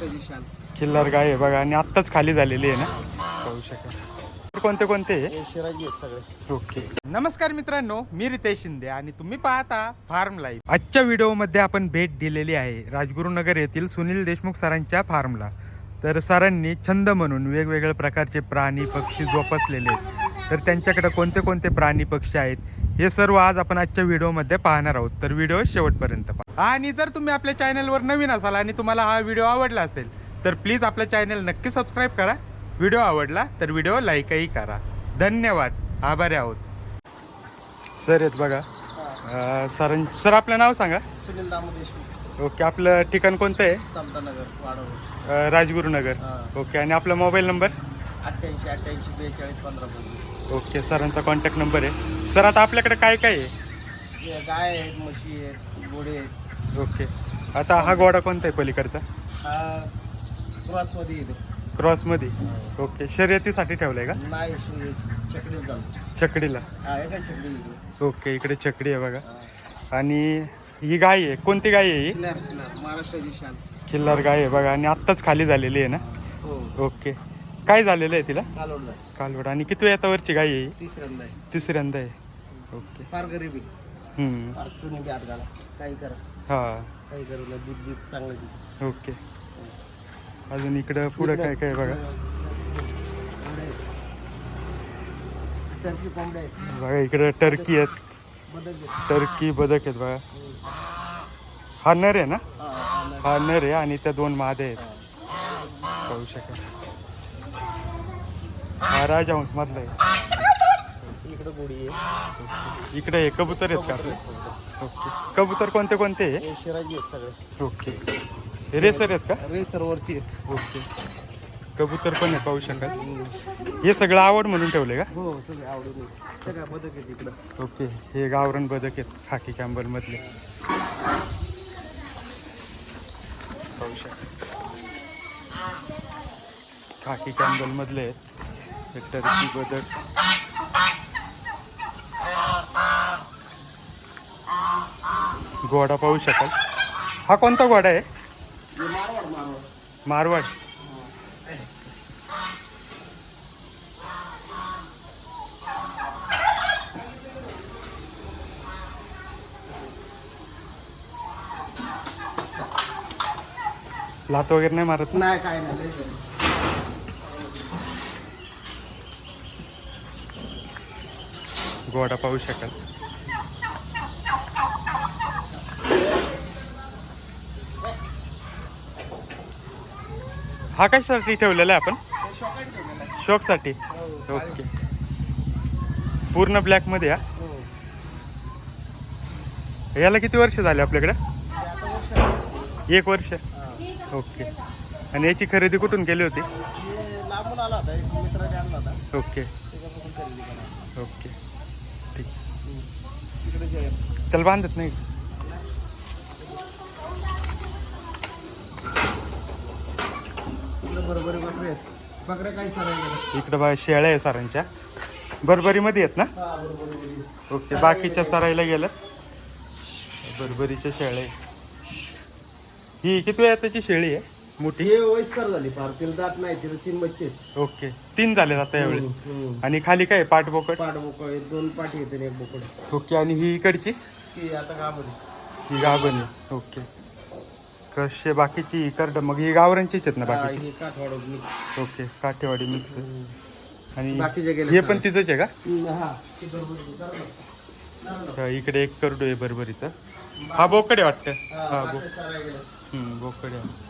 खिल्लार गाय आहे बघा आणि आत्ताच खाली झालेली आहे ना? पाहू शकाल. कोणते कोणते? हे शिराजी आहेत सगळे. ओके. नमस्कार मित्रांनो मी रितेश शिंदे आणि तुम्ही पाहता फार्म लाईफ आजच्या व्हिडिओमध्ये आपण भेट दिलेली आहे राजगुरुनगर येथील सुनील देशमुख सरांच्या फार्मला. तर सरांनी छंद म्हणून वेगवेगळ्या प्रकारचे प्राणी पक्षी जोपासलेले आहेत. तर त्यांच्याकडे कोणते कोणते प्राणी पक्षी आहेत? हे सर्व आज आपण आजच्या व्हिडिओमध्ये पाहणार आहोत. तर व्हिडिओ शेवटपर्यंत पहा. आणि जर तुम्ही आपल्या चॅनलवर नवीन असाल आणि तुम्हाला हा व्हिडिओ आवडला असेल तर प्लीज आपल्या चॅनल नक्की सबस्क्राईब करा. व्हिडिओ आवडला तर व्हिडिओ लाईकही करा. धन्यवाद. आभारी आहोत. सर आहेत बघा. सरां सर आपलं नाव सांगा. सुनील दामो देशमुख. ओके आपलं ठिकाण कोणतं आहे? राजगुरुनगर. ओके आणि आपला मोबाईल नंबर? अठ्ठ्याऐंशी अठ्ठ्याऐंशी बेचाळीस पंधरा पंधरा. ओके सरांचा कॉन्टॅक्ट नंबर आहे. सर आता आपल्याकडे काय काय आहे? हे गाय आहेत म्हशी आहेत घोडे आहेत. ओके. आता हा गोडा कोणता आहे पलीकडचा? हा क्रॉसमध्ये येतो. क्रॉसमध्ये? ओके. शर्यतीसाठी ठेवलाय का? नाही शे- चकडीला हा एका चकडी येतो. ओके इकडे छकडी आहे बघा. आणि ही गाय आहे. कोणती गाय आहे ही? किल्लार किल्लार महाराष्ट्राची शान. खिल्लार गाय आहे बघा. आणि आत्ताच खाली झालेली आहे ना? हो. ओके. काय झालेलं आहे तिला? कालोडला. कालवड आणि किती वेतावरची गाय आहे ही? तिसऱ्यांदा आहे. तिसऱ्यांदा आहे. ओके. फार गरिबी हम्म. फार तुम्ही बी आत घाला. काही करा. हा. काही करू नये. दूध चांगलं ओके. अजून इकडं पुढं काय काय बघा? टर्की कोंबड्या आहेत बघा इकडं टर्की आहेत. बदल. टर्की बदक आहेत बघा. हा नर आहे ना? हा, हा, नाही. हा नर आहे आणि त्या दोन मादे आहेत. पाहू शकाल. हा राजहंस मधला आहे. इकडं गोडी आहे. इकडे हे कबूतर आहेत का? ओके. कबूतर कोणते कोणते? आहे हे शिराजी आहेत सगळे. ओके. हे रेसर आहेत का? रेसर वरती आहेत. ओके. कबूतर पण आहे पाहू शकाल. हे सगळं आवड म्हणून ठेवले का? हो सगळे आवडून आहेत. सगळ्या बदक आहेत इकडं. ओके. हे गावरण बदक आहेत खाकी कॅम्बल मधले पाहू शकाल. खाकी कॅम्बल मधले आहेत टर्की बदक. घोडा पाहू शकाल. हा कोणता घोडा आहे? मारवाड. लात वगैरे नाही मारत नाही काय नाही. घोडा पाहू शकाल. हा कशासाठी ठेवलेला आहे आपण. शॉकसाठी. हो, ओके. पूर्ण ब्लॅकमध्ये हा? हो. याला किती वर्ष झाले आपल्याकडे. एक वर्ष. ओके. आणि याची खरेदी कुठून केली होती? ओके. ओके. ठीक. त्याला बांधत नाही? बरोबर बकरे आहेत. बकऱ्या इकडं बघा शेळ्या आहे सरांच्या बरबरीमध्ये आहेत ना? बरोबर बरोबर ओके बाकीच्या चरायला गेलं बरबरीच्या शेळ्या. ही किती वेळा त्याची शेळी आहे? मोठी? हे वयस्कर झाली फार. तिला दात नाही तिला तीन बच्चे आहेत. ओके तीन झाले आता यावेळी हम्म. आणि खाली काय पाठबोकड पाठ बोकड? आहेत, दोन पाठी येते आणि एक बोकड. ओके आणि ही इकडची? ती आता गावामध्ये ही गाभण आहे. ओके. कसे? बाकीची करड मग ही गावरांचीच आहेत ना बाकीची? ही Kathwada mix okay Kathewadi mix आणि बाकीचे गेले हे पण तिथंच आहे का? हा. ती बरोबर. हा, इकडे एक करडू आहे बरोबरीचा हा बोकडे वाटतं. हा, बो बाकी चारायला गेले. हम्म, बोकडे आहे.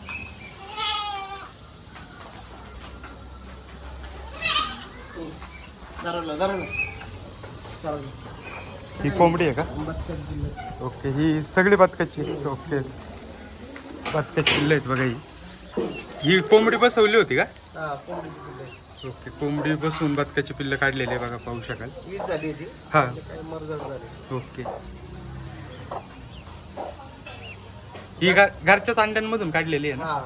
ही कोंबडी आहे का? बत्तीस जिल्ह्यात. ओके ही सगळी बदकाची ओके. बदकाची पिल्लं आहेत बघा ही. ही कोंबडी बसवली होती का? हा. ओके कोंबडी बसवून बदकाची पिल्लं काढलेली आहे बघा पाहू शकाल. हा. ओके. ही घरच्याच अंड्यांमधून काढलेली आहे ना? हा.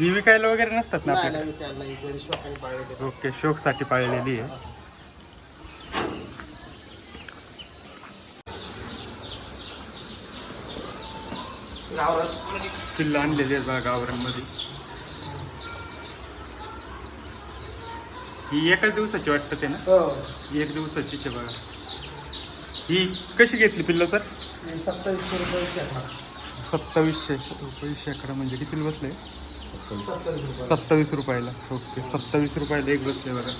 विकायला वगैरे नसतात ना ते. ओके शोकसाठी पाळलेली आहे. गावरात पिल्लं आणलेली गावरांमध्ये ही एकाच दिवसाची वाटतं ते ना? हो. एक दिवसाचीच आहे बघा. ही कशी घेतली पिल्लं सर? सत्तावीसशे रुपये शेकडा सत्तावीसशे रुपये शेकडा म्हणजे कितीला बसले? सत्तावीस रुपयाला. ओके सत्तावीस रुपयाला एक बसले बघा.